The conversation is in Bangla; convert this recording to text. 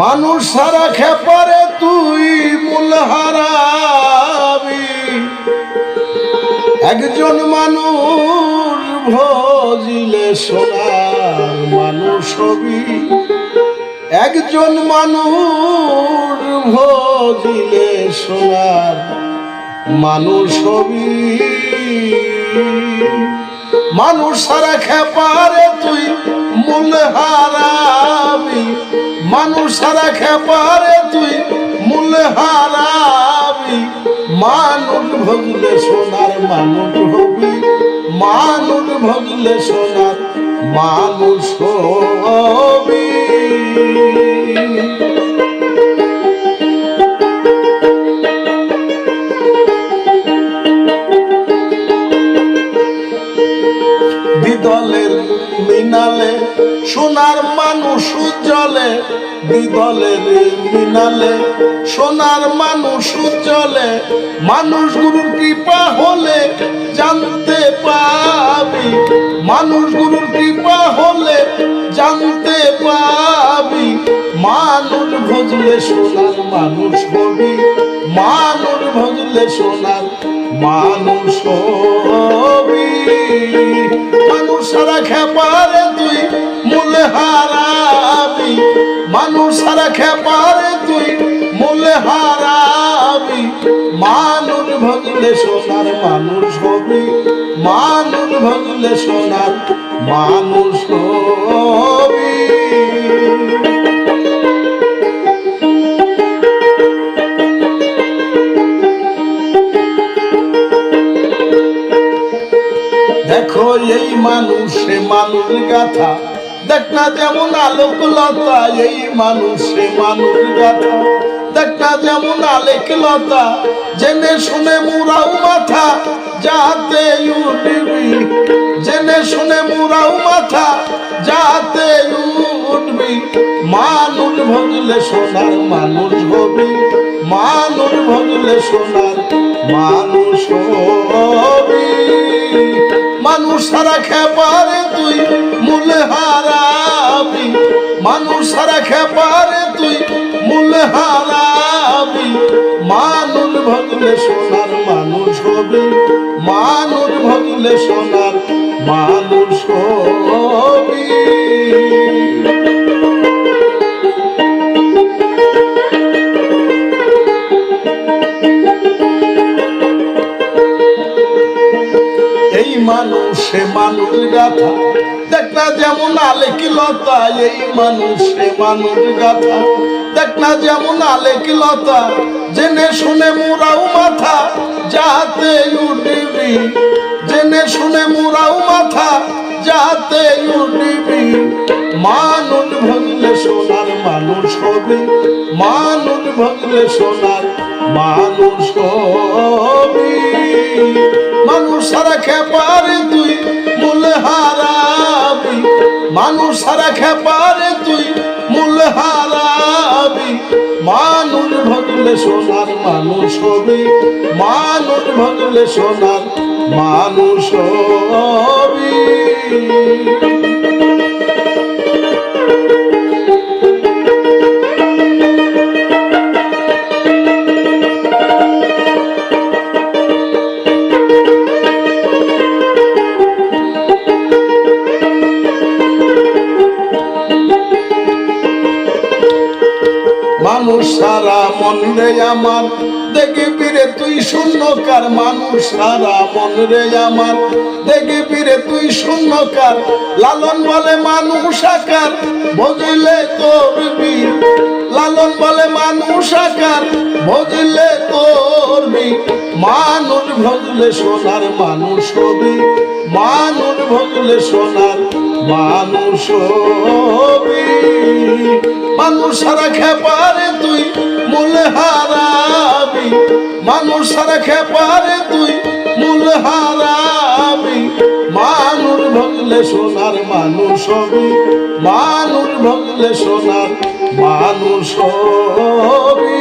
মানুষ সারা খেপারে তুই মূল হারাবি। একজন মানুষ ভজিলে সোনার মানুষ হবি। একজন মানুষ ভজিলে সোনার মানুষ হবি। সারা খেপারে তুই মূল হারাবি। মানুষ সারা খেপারে তুই মূল হারাবি। মানুষ ভজলে সোনার, মানুষ হবি। মানুষ ভজলে সোনার, মানুষ হবি। মিনালে, সোনার মানুষ উজ্জ্বলে দ্বিদলের মিনালে, সোনার মানুষ উজ্জ্বলে, মানুষ গুরুর কৃপা হলে জানতে পাবি। মানুষ গুরুর কৃপা হলে জানতে পাবি। মানুষ ভজলে সোনার মানুষ হবি। মানুষ ভজলে সোনার মানুষ হবি। সারা খেপারে তুই মূল হারাবি। মানুষ সারা খেপারে তুই মূল হারাবি। মানুষ ভজলে সোনার মানুষ হবি। মানুষ ভজলে সোনার মানুষ হবি। এই মানুষ, সে মানুষ গাথা দেখ না যেমন আলোকলতা, এই মানুষ, সে মানুষ গাথা দেখ না যেমন আলেকলতা, জেনে শুনে মুরাও মাথা যাতে উঠবি। জেনে শুনে মুরাও মাথা যাতে উঠবি। মানুষ ভজলে সোনার মানুষ হবি। মানুষ ভজলে সোনার মানুষ হবি। সারা খেপারে তুই, মূল হারাবি মানুষ ভজলে সোনার মানুষ হবি মানুষ ভজলে সোনার মানুষ হবি। এই মানুষ মানুষ গাথা দেখ না যেমন আলেকিলতা, এই মানুষ সে মানুষ গাথা। দেখ না যেমন আলেকিলতা, জেনে শুনে মুরাও মাথা যাতে উঠবি জেনে শুনে মুরাও মাথা যাতে উঠবি মানুষ ভজলে সোনার মানুষ হবে, মানুষ ভজলে সোনার মানুষ হবি। মানুষ সারা খেপারে তুই, মূল হারাবি মানুষ সারা খেপারে তুই মূল হারাবি। মানুষ ভগলে সোনার মানুষ হবে, মানুষ ভগলে সোনার মানুষ হবি। মানুষ, সারা মন রে আমার। দেখবি রে তুই শূন্যকার মানুষ, সারা মন রে আমার। দেখবি রে তুই শূন্যকার, লালন বলে মানুষ আকার বুঝলে তোর বীর লালন বলে মানুষ আকার বুঝলে তোর মানুষ ভজলে সোনার মানুষ হবি। মানুষ ভজলে সোনার মানুষ মানুষ সারা খেপারে তুই মূল হারাবি। মানুষ সারা খেপারে তুই মূল হারাবি। মানুষ ভজলে সোনার মানুষ হবি। মানুষ ভজলে সোনার মানুষ হবি।